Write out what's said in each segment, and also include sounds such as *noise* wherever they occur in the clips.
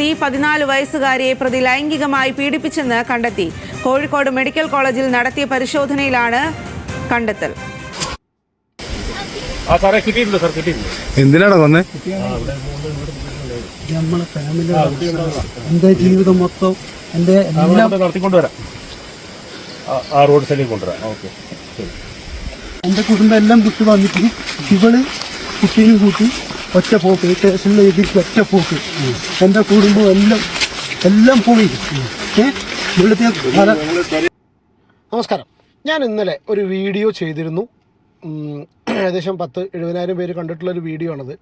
ചുമത്തി പതിനാല് വയസ്സുകാരിയെ പ്രതി ലൈംഗികമായി പീഡിപ്പിച്ചെന്ന് കണ്ടെത്തി. കോഴിക്കോട് മെഡിക്കൽ കോളേജിൽ നടത്തിയ പരിശോധനയിലാണ് കണ്ടെത്തൽ. എന്തിനാണ് വന്നേ? നമ്മളെ ഫാമിലി എന്റെ ജീവിതം മൊത്തം എന്റെ നടത്തിക്കൊണ്ടുവരാം. ആ- ആ റോഡ് സൈഡിൽ കൊണ്ടുവരാം. ഓക്കെ. എന്റെ കുടുംബം എല്ലാം വിട്ടു വന്നിട്ട് ഇവൾ കുട്ടീനും കൂട്ടി ഒറ്റ പോക്ക് സ്റ്റേഷനിൽ എഴുതിയിട്ട് ഒറ്റ പോക്ക്. എന്റെ കുടുംബം എല്ലാം എല്ലാം പോയി നമസ്കാരം. ഞാൻ ഇന്നലെ ഒരു വീഡിയോ ചെയ്തിരുന്നു. ഏകദേശം പത്ത് എഴുപതിനായിരം പേര് കണ്ടിട്ടുള്ളൊരു വീഡിയോ ആണത്.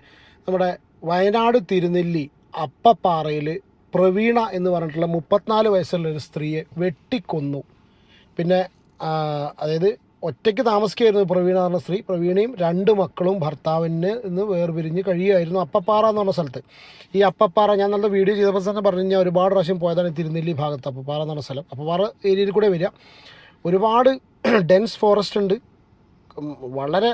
നമ്മുടെ വയനാട് തിരുനെല്ലി അപ്പപ്പാറയിൽ പ്രവീണ എന്ന് പറഞ്ഞിട്ടുള്ള മുപ്പത്തിനാല് വയസ്സുള്ള ഒരു സ്ത്രീയെ വെട്ടിക്കൊന്നു. പിന്നെ അതായത് ഒറ്റയ്ക്ക് താമസിക്കുകയായിരുന്നു പ്രവീണ പറഞ്ഞ സ്ത്രീ. പ്രവീണയും രണ്ട് മക്കളും ഭർത്താവിന് ഇന്ന് വേർപിരിഞ്ഞ് കഴിയുമായിരുന്നു അപ്പപ്പാറ എന്ന് പറഞ്ഞ സ്ഥലത്ത്. ഈ അപ്പപ്പാറ ഞാൻ നല്ല വീഡിയോ ചെയ്തപ്പോൾ തന്നെ പറഞ്ഞു കഴിഞ്ഞാൽ ഒരുപാട് പ്രാവശ്യം പോയതാണ് തിരുനെല്ലി ഭാഗത്ത് അപ്പപ്പാറ എന്ന് പറഞ്ഞ സ്ഥലം. അപ്പപ്പാറ ഏരിയയിൽ കൂടെ വരിക. ഒരുപാട് *clears throat* ഡെൻസ് ഫോറസ്റ്റ് ഉണ്ട്. വളരെ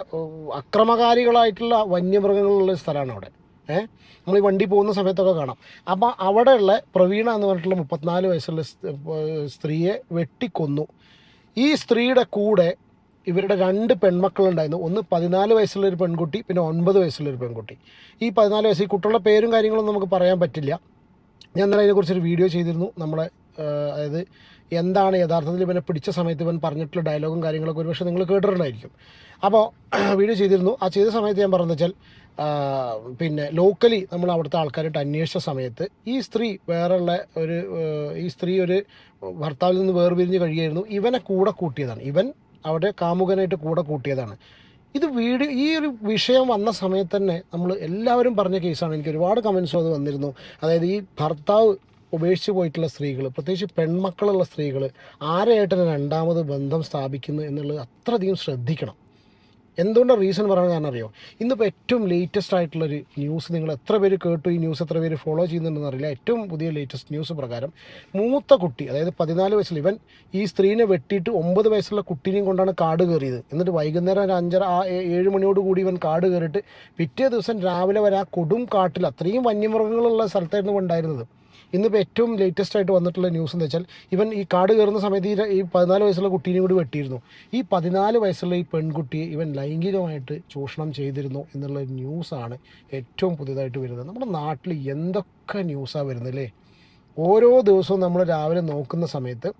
അക്രമകാരികളായിട്ടുള്ള വന്യമൃഗങ്ങളുള്ള സ്ഥലമാണ് അവിടെ. ഏഹ് നമ്മൾ ഈ വണ്ടി പോകുന്ന സമയത്തൊക്കെ കാണാം. അപ്പോൾ അവിടെയുള്ള പ്രവീണ എന്ന് പറഞ്ഞിട്ടുള്ള മുപ്പത്തിനാല് വയസ്സുള്ള സ്ത്രീയെ വെട്ടിക്കൊന്നു. ഈ സ്ത്രീയുടെ കൂടെ ഇവരുടെ രണ്ട് പെൺമക്കളുണ്ടായിരുന്നു. ഒന്ന് പതിനാല് വയസ്സുള്ളൊരു പെൺകുട്ടി പിന്നെ ഒൻപത് വയസ്സുള്ളൊരു പെൺകുട്ടി. ഈ പതിനാല് വയസ്സ് ഈ കുട്ടികളുടെ പേരും കാര്യങ്ങളും നമുക്ക് പറയാൻ പറ്റില്ല. ഞാൻ ഇന്നലെ അതിനെക്കുറിച്ചൊരു വീഡിയോ ചെയ്തിരുന്നു. നമ്മളെ അതായത് എന്താണ് യഥാർത്ഥത്തിൽ ഇവനെ പിടിച്ച സമയത്ത് ഇവൻ പറഞ്ഞിട്ടുള്ള ഡയലോഗും കാര്യങ്ങളൊക്കെ ഒരുപക്ഷെ നിങ്ങൾ കേട്ടിട്ടുണ്ടായിരിക്കും. അപ്പോൾ *clears throat* വീഡിയോ ചെയ്തിരുന്നു. ആ ചെയ്ത സമയത്ത് ഞാൻ പറഞ്ഞു വെച്ചാൽ പിന്നെ ലോക്കലി നമ്മൾ അവിടുത്തെ ആൾക്കാരായിട്ട് അന്വേഷിച്ച സമയത്ത് ഈ സ്ത്രീ വേറെയുള്ള ഒരു ഈ സ്ത്രീ ഒരു ഭർത്താവിൽ നിന്ന് വേർപിരിഞ്ഞ് കഴിയായിരുന്നു ഇവനെ കൂടെ കൂട്ടിയതാണ്. ഇവൻ അവിടെ കാമുകനായിട്ട് കൂടെ കൂട്ടിയതാണ്. ഇത് വീഡിയോ ഈ ഒരു വിഷയം വന്ന സമയത്ത് തന്നെ നമ്മൾ എല്ലാവരും പറഞ്ഞ കേസാണ്. എനിക്ക് ഒരുപാട് കമൻസും അത് വന്നിരുന്നു. അതായത് ഈ ഭർത്താവ് ഉപേക്ഷിച്ച് പോയിട്ടുള്ള സ്ത്രീകൾ പ്രത്യേകിച്ച് പെൺമക്കളുള്ള സ്ത്രീകൾ ആരെയായിട്ടാണ് രണ്ടാമത് ബന്ധം സ്ഥാപിക്കുന്നു എന്നുള്ളത് അത്രയധികം ശ്രദ്ധിക്കണം. എന്തുകൊണ്ടാണ് റീസൺ പറയുന്നത് കാരണം അറിയോ? ഇന്നിപ്പോൾ ഏറ്റവും ലേറ്റസ്റ്റ് ആയിട്ടുള്ളൊരു ന്യൂസ് നിങ്ങൾ എത്ര പേര് കേട്ടു? ഈ ന്യൂസ് എത്ര പേര് ഫോളോ ചെയ്യുന്നുണ്ടെന്ന് അറിയില്ല. ഏറ്റവും പുതിയ ലേറ്റസ്റ്റ് ന്യൂസ് പ്രകാരം മൂത്ത കുട്ടി അതായത് പതിനാല് വയസ്സിൽ ഇവൻ ഈ സ്ത്രീനെ വെട്ടിയിട്ട് ഒമ്പത് വയസ്സുള്ള കുട്ടീനെയും കൊണ്ടാണ് കാട് കയറിയത്. എന്നിട്ട് വൈകുന്നേരം ഒരു അഞ്ചര ആ ഏഴ് മണിയോട് കൂടി ഇവൻ കാട് കയറിയിട്ട് പിറ്റേ ദിവസം രാവിലെ വരെ ആ കൊടും കാട്ടിൽ അത്രയും വന്യമൃഗങ്ങളുള്ള സ്ഥലത്തായിരുന്നു ഉണ്ടായിരുന്നത്. ഇന്നിപ്പോൾ ഏറ്റവും ലേറ്റസ്റ്റ് ആയിട്ട് വന്നിട്ടുള്ള ന്യൂസ് എന്ന് വെച്ചാൽ ഇവൻ ഈ കാട് കയറുന്ന സമയത്ത് ഈ പതിനാല് വയസ്സുള്ള കുട്ടീനെ കൂടി വെട്ടിയിരുന്നു. ഈ പതിനാല് വയസ്സുള്ള ഈ പെൺകുട്ടിയെ ഇവൻ ലൈംഗികമായിട്ട് ചൂഷണം ചെയ്തിരുന്നു എന്നുള്ള ന്യൂസാണ് ഏറ്റവും പുതിയതായിട്ട് വരുന്നത്. നമ്മുടെ നാട്ടിൽ എന്തൊക്കെ ന്യൂസാണ് വരുന്നത് അല്ലേ? ഓരോ ദിവസവും നമ്മൾ രാവിലെ നോക്കുന്ന സമയത്ത്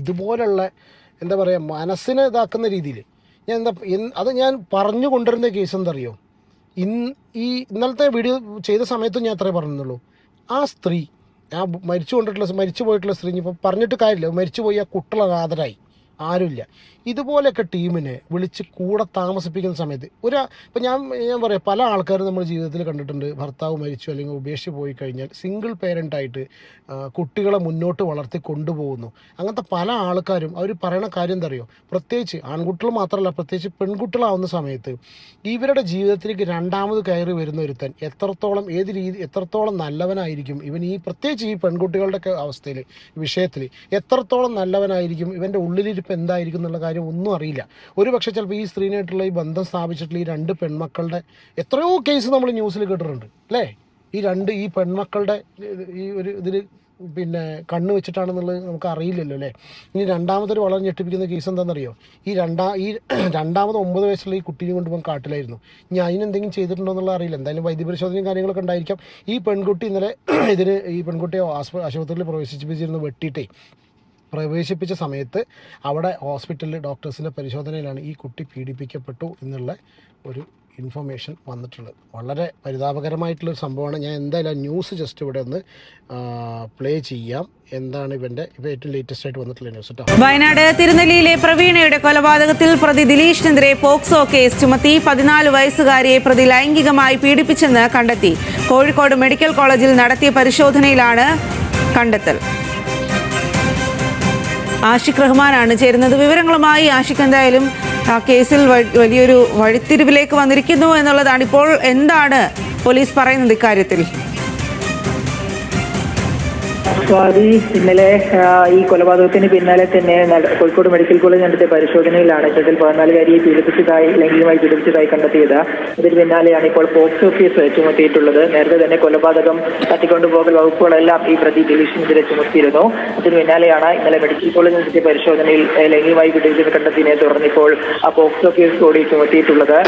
ഇതുപോലുള്ള എന്താ പറയുക മനസ്സിനെ ഇതാക്കുന്ന രീതിയിൽ ഞാൻ എന്താ അത് ഞാൻ പറഞ്ഞു കൊണ്ടുവരുന്ന കേസ് എന്താ അറിയോ? ഇന്ന് ഈ ഇന്നലത്തെ വീഡിയോ ചെയ്ത സമയത്തും ഞാൻ അത്രേ പറഞ്ഞുള്ളൂ. ആ സ്ത്രീ ആ മരിച്ചു കൊണ്ടിട്ടുള്ള മരിച്ചു പോയിട്ടുള്ള സ്ത്രീ ഇപ്പോൾ പറഞ്ഞിട്ട് കാര്യമില്ല. മരിച്ചു പോയി ആ കുട്ടികൾ അനാഥരായി ആരുമില്ല. ഇതുപോലെയൊക്കെ ടീമിനെ വിളിച്ച് കൂടെ താമസിപ്പിക്കുന്ന സമയത്ത് ഒരു ഇപ്പം ഞാൻ ഞാൻ പറയാം പല ആൾക്കാരും നമ്മൾ ജീവിതത്തിൽ കണ്ടിട്ടുണ്ട്. ഭർത്താവ് മരിച്ചു അല്ലെങ്കിൽ ഉപേക്ഷിച്ച് പോയി കഴിഞ്ഞാൽ സിംഗിൾ പേരന്റായിട്ട് കുട്ടികളെ മുന്നോട്ട് വളർത്തി കൊണ്ടുപോകുന്നു. അങ്ങനത്തെ പല ആൾക്കാരും അവർ പറയണ കാര്യം എന്താ അറിയോ? പ്രത്യേകിച്ച് ആൺകുട്ടികൾ മാത്രമല്ല പ്രത്യേകിച്ച് പെൺകുട്ടികളാവുന്ന സമയത്ത് ഇവരുടെ ജീവിതത്തിലേക്ക് രണ്ടാമത് കയറി വരുന്ന ഒരുത്തൻ എത്രത്തോളം ഏത് രീതി എത്രത്തോളം നല്ലവനായിരിക്കും ഇവൻ ഈ പ്രത്യേകിച്ച് ഈ പെൺകുട്ടികളുടെ ഒക്കെ അവസ്ഥയിൽ വിഷയത്തിൽ എത്രത്തോളം നല്ലവനായിരിക്കും ഇവന്റെ ഉള്ളിലിരിപ്പ് എന്തായിരിക്കും എന്നുള്ള കാര്യം ഒന്നും അറിയില്ല. ഒരു പക്ഷേ ചിലപ്പോൾ ഈ സ്ത്രീനായിട്ടുള്ള ഈ ബന്ധം സ്ഥാപിച്ചിട്ടുള്ള ഈ രണ്ട് പെൺമക്കളുടെ എത്രയോ കേസ് നമ്മൾ ന്യൂസിൽ കേട്ടിട്ടുണ്ട് അല്ലേ? ഈ രണ്ട് ഈ പെൺമക്കളുടെ ഈ ഒരു ഇതിൽ പിന്നെ കണ്ണ് വെച്ചിട്ടാണെന്നുള്ളത് നമുക്ക് അറിയില്ലല്ലോ അല്ലേ? ഇനി രണ്ടാമതൊരു വളരെ ഞെട്ടിപ്പിക്കുന്ന കേസ് എന്താണെന്നറിയോ? ഈ രണ്ടാ ഈ *clears throat* രണ്ടാമത് ഒമ്പത് വയസ്സുള്ള ഈ കുട്ടീനെ കൊണ്ടുപോകാൻ കാട്ടിലായിരുന്നു. ഇനി അതിനെന്തെങ്കിലും ചെയ്തിട്ടുണ്ടോ എന്നുള്ളത് അറിയില്ല. എന്തായാലും വൈദ്യപരിശോധനയും കാര്യങ്ങളൊക്കെ ഉണ്ടായിരിക്കാം. ഈ പെൺകുട്ടി ഇന്നലെ *clears throat* ഇതിന് ഈ പെൺകുട്ടിയെ ആശുപത്രിയിൽ പ്രവേശിപ്പിച്ചിരുന്നു വെട്ടിയിട്ടേ. പ്രവേശിപ്പിച്ച സമയത്ത് അവിടെ ഹോസ്പിറ്റലിൽ ഡോക്ടേഴ്സിന്റെ പരിശോധനയിലാണ് ഈ കുട്ടി പീഡിപ്പിക്കപ്പെട്ടു എന്നുള്ള ഒരു ഇൻഫർമേഷൻ വന്നിട്ടുള്ളത്. വളരെ പരിതാപകരമായിട്ടുള്ളൊരു സംഭവമാണ്. ഞാൻ എന്തായാലും ന്യൂസ് ജസ്റ്റ് ഇവിടെ ഒന്ന് പ്ലേ ചെയ്യാം. എന്താണ് ഇവന്റെ ഇപ്പൊ ഏറ്റവും ലേറ്റസ്റ്റ് ആയിട്ട് വന്നിട്ടുള്ള ന്യൂസ് കേട്ടോ വയനാട് തിരുനെല്ലിയിലെ പ്രവീണയുടെ കൊലപാതകത്തിൽ പ്രതി ദിലീഷിനെതിരെ പോക്സോ കേസ് ചുമത്തി പതിനാല് വയസ്സുകാരിയെ പ്രതി ലൈംഗികമായി പീഡിപ്പിച്ചെന്ന് കണ്ടെത്തി. കോഴിക്കോട് മെഡിക്കൽ കോളേജിൽ നടത്തിയ പരിശോധനയിലാണ് കണ്ടെത്തൽ. ആഷിഖ് റഹ്മാനാണ് ചേരുന്നത്. വിവരങ്ങളുമായി ആഷിഖ് എന്തായാലും കേസിൽ വലിയൊരു വഴിത്തിരിവിലേക്ക് വന്നിരിക്കുന്നു എന്നുള്ളതാണ് ഇപ്പോൾ എന്താണ് പോലീസ് പറയുന്നത് ഇക്കാര്യത്തിൽ? സ്വാതി ഇന്നലെ ഈ കൊലപാതകത്തിന് പിന്നാലെ തന്നെ കോഴിക്കോട് മെഡിക്കൽ കോളേജ് നടത്തിയ പരിശോധനയിലാണ് ഇത്തരത്തിൽ പതിനാലുകാരിയെ പീഡിപ്പിച്ചതായി ലൈംഗികമായി പീഡിപ്പിച്ചതായി കണ്ടെത്തിയത്. ഇതിന് പിന്നാലെയാണ് ഇപ്പോൾ പോക്സ് ഓഫീസ് ചുമത്തിയിട്ടുള്ളത്. നേരത്തെ തന്നെ കൊലപാതകം തട്ടിക്കൊണ്ടുപോകൽ വകുപ്പുകളെല്ലാം ഈ പ്രതി ദിലീഷിനെതിരെ ചുമത്തിയിരുന്നു. അതിന് പിന്നാലെയാണ് ഇന്നലെ മെഡിക്കൽ കോളേജ് നടത്തിയ പരിശോധനയിൽ ലൈംഗികമായി പീഡിപ്പിച്ചത് കണ്ടെത്തിയതിനെ തുടർന്ന് ഇപ്പോൾ ആ പോക്സ് ഓഫീസ് കൂടി ചുമത്തിയിട്ടുള്ളത്.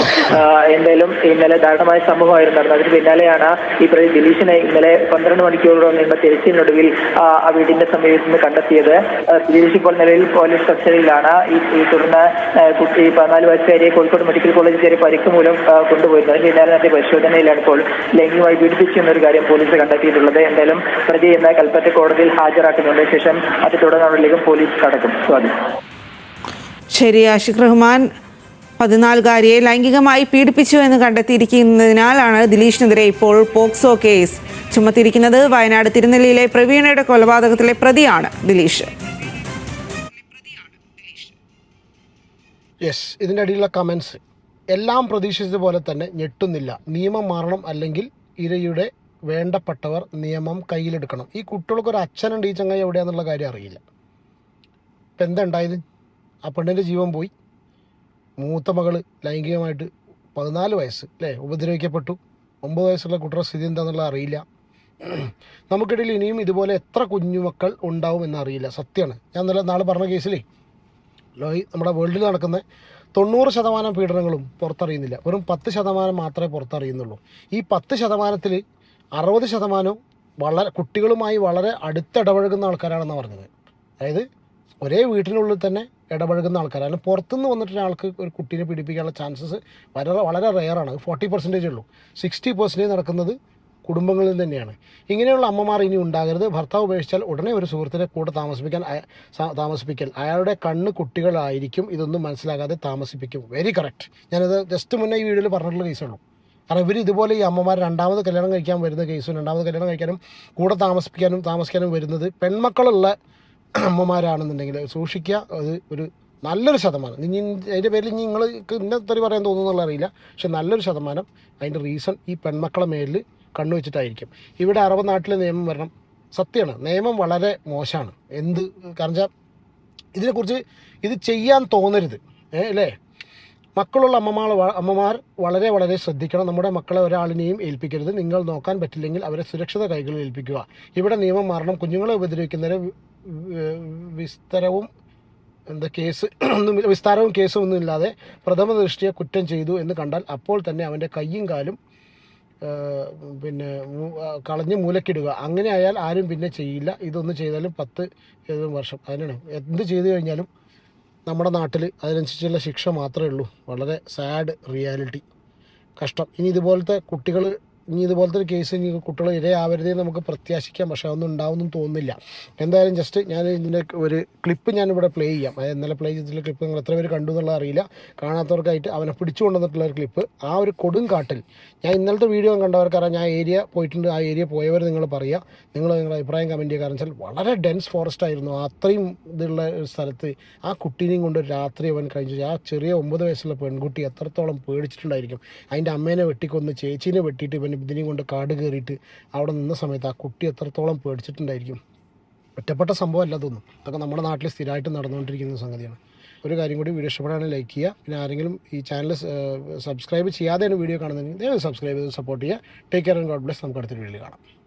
എന്തായാലും ഇന്നലെ ദാരുണമായ സംഭവമായിരുന്നു അതിന് പിന്നാലെയാണ് ഈ പ്രതി ദിലീഷിനെ ഇന്നലെ പന്ത്രണ്ട് മണിക്കൂറോളം നീണ്ട തിരച്ചിലിനൊടുവിൽ ആ, വീടിന്റെ സമീപത്ത് നിന്ന് കണ്ടെത്തിയത്. ആ, ഇപ്പോൾ നിലവിൽ പോലീസ് കസ്റ്റഡിയിലാണ് ഈ തുടർന്ന് കുട്ടി പതിനാല് വയസ്സുകാരിയെ കോഴിക്കോട് മെഡിക്കൽ കോളേജിൽ ചെറിയ പരിക്ക് മൂലം കൊണ്ടുപോയിരുന്നു. അതിന് പിന്നാലെ നടത്തിയ പരിശോധനയിലാണ് ഇപ്പോൾ ലൈംഗികമായി പീഡിപ്പിച്ചു എന്നൊരു കാര്യം പോലീസ് കണ്ടെത്തിയിട്ടുള്ളത്. എന്തായാലും പ്രതി എന്ന കൽപ്പറ്റ കോടതിയിൽ ഹാജരാക്കുന്നുണ്ട് ശേഷം അത് തുടർന്നുള്ളിലേക്കും പോലീസ് കടക്കും. സ്വാതി ശരി ആഷിഖ് റഹ്മാൻ പതിനാലുകാരിയെ ലൈംഗികമായി പീഡിപ്പിച്ചു എന്ന് കണ്ടെത്തിയിരിക്കുന്നതിനാലാണ് ദിലീഷിനെതിരെ ഇപ്പോൾ പോക്സോ കേസ്. ചുമത്തിയിരിക്കുന്നത് വയനാട് തിരുനെല്ലിയിലെ പ്രവീണയുടെ കൊലപാതകത്തിലെ പ്രതിയാണ് ദിലീഷ്. യെസ് ഇതിന്റെ അടിയിലുള്ള കമൻസ് എല്ലാം പ്രതീക്ഷിച്ചതുപോലെ തന്നെ ഞെട്ടുന്നില്ല. നിയമം മാറണം അല്ലെങ്കിൽ ഇരയുടെ വേണ്ടപ്പെട്ടവർ നിയമം കയ്യിലെടുക്കണം. ഈ കുട്ടികൾക്ക് ഒരു അച്ഛനുണ്ട് ഈ ചങ്ങായി എവിടെയാണെന്നുള്ള കാര്യം അറിയില്ല. ഇപ്പം എന്താ ഉണ്ടായത്? ആ പെണ്ണിന്റെ ജീവൻ പോയി. മൂത്ത മകൾ ലൈംഗികമായിട്ട് പതിനാല് വയസ്സ് അല്ലേ ഉപദ്രവിക്കപ്പെട്ടു. ഒമ്പത് വയസ്സുള്ള കുട്ടിയുടെ സ്ഥിതി എന്താണെന്നുള്ളത് അറിയില്ല. നമുക്കിടയിൽ ഇനിയും ഇതുപോലെ എത്ര കുഞ്ഞുമക്കൾ ഉണ്ടാവും എന്നറിയില്ല സത്യമാണ് ഞാൻ നല്ല നാളെ പറഞ്ഞ കേസിലേ ലോയി നമ്മുടെ വേൾഡിൽ നടക്കുന്ന തൊണ്ണൂറ് ശതമാനം പീഡനങ്ങളും പുറത്തറിയുന്നില്ല. വെറും പത്ത് ശതമാനം മാത്രമേ പുറത്തറിയുന്നുള്ളൂ. ഈ പത്ത് ശതമാനത്തിൽ അറുപത് ശതമാനവും വളരെ കുട്ടികളുമായി വളരെ അടുത്തിടപഴകുന്ന ആൾക്കാരാണെന്നാണ് പറഞ്ഞത്. അതായത് ഒരേ വീട്ടിനുള്ളിൽ തന്നെ ഇടപഴകുന്ന ആൾക്കാരാണ്. പുറത്തുനിന്ന് വന്നിട്ട് ഒരാൾക്ക് ഒരു കുട്ടീനെ പീഡിപ്പിക്കാനുള്ള ചാൻസസ് വളരെ വളരെ റെയറാണ് ഫോർട്ടി പെർസെന്റേജ് ഉള്ളൂ. സിക്സ്റ്റി പെർസെന്റേജ് നടക്കുന്നത് കുടുംബങ്ങളിൽ തന്നെയാണ്. ഇങ്ങനെയുള്ള അമ്മമാർ ഇനി ഉണ്ടാകരുത്. ഭർത്താവ് ഉപേക്ഷിച്ചാൽ ഉടനെ ഒരു സുഹൃത്തിനെ കൂടെ താമസിപ്പിക്കാൻ താമസിപ്പിക്കൽ. അയാളുടെ കണ്ണ് കുട്ടികളായിരിക്കും. ഇതൊന്നും മനസ്സിലാകാതെ താമസിപ്പിക്കും. വെരി കറക്റ്റ് ഞാനത് ജസ്റ്റ് മുന്നേ ഈ വീഡിയോയിൽ പറഞ്ഞിട്ടുള്ള കേസുള്ളൂ കാരണം ഇവർ ഇതുപോലെ ഈ അമ്മമാർ രണ്ടാമത് കല്യാണം കഴിക്കാൻ വരുന്ന കേസും രണ്ടാമത് കല്യാണം കഴിക്കാനും കൂടെ താമസിപ്പിക്കാനും താമസിക്കാനും വരുന്നത് പെൺമക്കളുള്ള അമ്മമാരാണെന്നുണ്ടെങ്കിൽ സൂക്ഷിക്കുക. അത് ഒരു നല്ലൊരു ശതമാനം. ഇനി അതിന്റെ പേരിൽ ഇനി നിങ്ങൾക്ക് ഇന്ന തെറി പറയാൻ തോന്നുന്നുള്ള അറിയില്ല. പക്ഷെ നല്ലൊരു ശതമാനം അതിന്റെ റീസൺ ഈ പെൺമക്കളെ മേലിൽ കണ്ണുവെച്ചിട്ടായിരിക്കും ഇവിടെ അറബ് നാട്ടിലെ നിയമം വരണം. സത്യമാണ്. നിയമം വളരെ മോശമാണ്. എന്ത്? കാരണം വെച്ചാൽ ഇതിനെക്കുറിച്ച് ഇത് ചെയ്യാൻ തോന്നരുത്. അല്ലേ? മക്കളുള്ള അമ്മമാർ അമ്മമാർ വളരെ വളരെ ശ്രദ്ധിക്കണം. നമ്മുടെ മക്കളെ ഒരാളിനെയും ഏൽപ്പിക്കരുത്. നിങ്ങൾ നോക്കാൻ പറ്റില്ലെങ്കിൽ അവരെ സുരക്ഷിത കൈകളിൽ ഏൽപ്പിക്കുക. ഇവിടെ നിയമം മാറണം. കുഞ്ഞുങ്ങളെ ഉപദ്രവിക്കുന്നവരെ വിസ്തരവും എന്താ കേസ് ഒന്നും വിസ്താരവും കേസും ഒന്നും ഇല്ലാതെ പ്രഥമ ദൃഷ്ടിയെ കുറ്റം ചെയ്തു എന്ന് കണ്ടാൽ അപ്പോൾ തന്നെ അവന്റെ കയ്യും കാലും പിന്നെ കളഞ്ഞ് മൂലക്കിടുക. അങ്ങനെ ആയാൽ ആരും പിന്നെ ചെയ്യില്ല. ഇതൊന്ന് ചെയ്താലും പത്ത് ഇരുപത് വർഷം. അതിനാണ്. എന്ത് ചെയ്തു കഴിഞ്ഞാലും നമ്മുടെ നാട്ടിൽ അതിനനുസരിച്ചുള്ള ശിക്ഷ മാത്രമേ ഉള്ളൂ. വളരെ സാഡ് റിയാലിറ്റി. കഷ്ടം. ഇനി ഇതുപോലത്തെ കുട്ടികൾ ഇനി ഇതുപോലത്തെ ഒരു കേസ് ഇനി കുട്ടികൾ ഇരയാവരുതേ നമുക്ക് പ്രത്യാശിക്കാം. പക്ഷേ അതൊന്നും ഉണ്ടാവുമെന്നും തോന്നുന്നില്ല. എന്തായാലും ജസ്റ്റ് ഞാൻ ഇതിന്റെ ഒരു ക്ലിപ്പ് ഞാനിവിടെ പ്ലേ ചെയ്യാം. അതായത് ഇന്നലെ പ്ലേ ചെയ്തിട്ടുള്ള ക്ലിപ്പ് നിങ്ങൾ എത്ര പേര് കണ്ടു എന്നുള്ളത് അറിയില്ല. കാണാത്തവർക്കായിട്ട് അവനെ പിടിച്ചു കൊണ്ടുവന്നിട്ടുള്ള ഒരു ക്ലിപ്പ് ആ ഒരു കൊടും കാട്ടിൽ ഞാൻ ഇന്നലത്തെ വീഡിയോ കണ്ടവർക്കറിയാം ഞാൻ ഏരിയ പോയിട്ടുണ്ട്. ആ ഏരിയ പോയവർ നിങ്ങൾ പറയുക. നിങ്ങൾ നിങ്ങളുടെ അഭിപ്രായം കമന്റ് ചെയ്യുക. കാരണം വെച്ചാൽ വളരെ ഡെൻസ് ഫോറസ്റ്റ് ആയിരുന്നു. അത്രയും ഇതുള്ള ഒരു സ്ഥലത്ത് ആ കുട്ടീനെയും കൊണ്ട് രാത്രി അവൻ കഴിഞ്ഞു ആ ചെറിയ ഒമ്പത് വയസ്സുള്ള പെൺകുട്ടി എത്രത്തോളം പേടിച്ചിട്ടുണ്ടായിരിക്കും. അതിന്റെ അമ്മേനെ വെട്ടിക്കൊന്ന് ചേച്ചീനെ വെട്ടിയിട്ട് ഇവൻ ഇതിനെയും കൊണ്ട് കാട് കയറിയിട്ട് അവിടെ നിന്ന സമയത്ത് ആ കുട്ടി എത്രത്തോളം പേടിച്ചിട്ടുണ്ടായിരിക്കും? ഒറ്റപ്പെട്ട സംഭവം അല്ല തോന്നും ഇതൊക്കെ നമ്മുടെ നാട്ടിൽ സ്ഥിരമായിട്ട് നടന്നുകൊണ്ടിരിക്കുന്ന സംഗതിയാണ്. ഒരു കാര്യം കൂടി വീഡിയോ ഇഷ്ടപ്പെടുകയാണെങ്കിൽ ലൈക്ക് ചെയ്യുക. പിന്നെ ആരെങ്കിലും ഈ ചാനൽ സബ്സ്ക്രൈബ് ചെയ്യാതെയാണ് വീഡിയോ കാണുന്നതെങ്കിൽ ദയവ് സബ്സ്ക്രൈബ് ചെയ്ത് സപ്പോർട്ട് ചെയ്യുക. Take care and god bless നമുക്ക് അടുത്തൊരു വീഡിയോ കാണാം.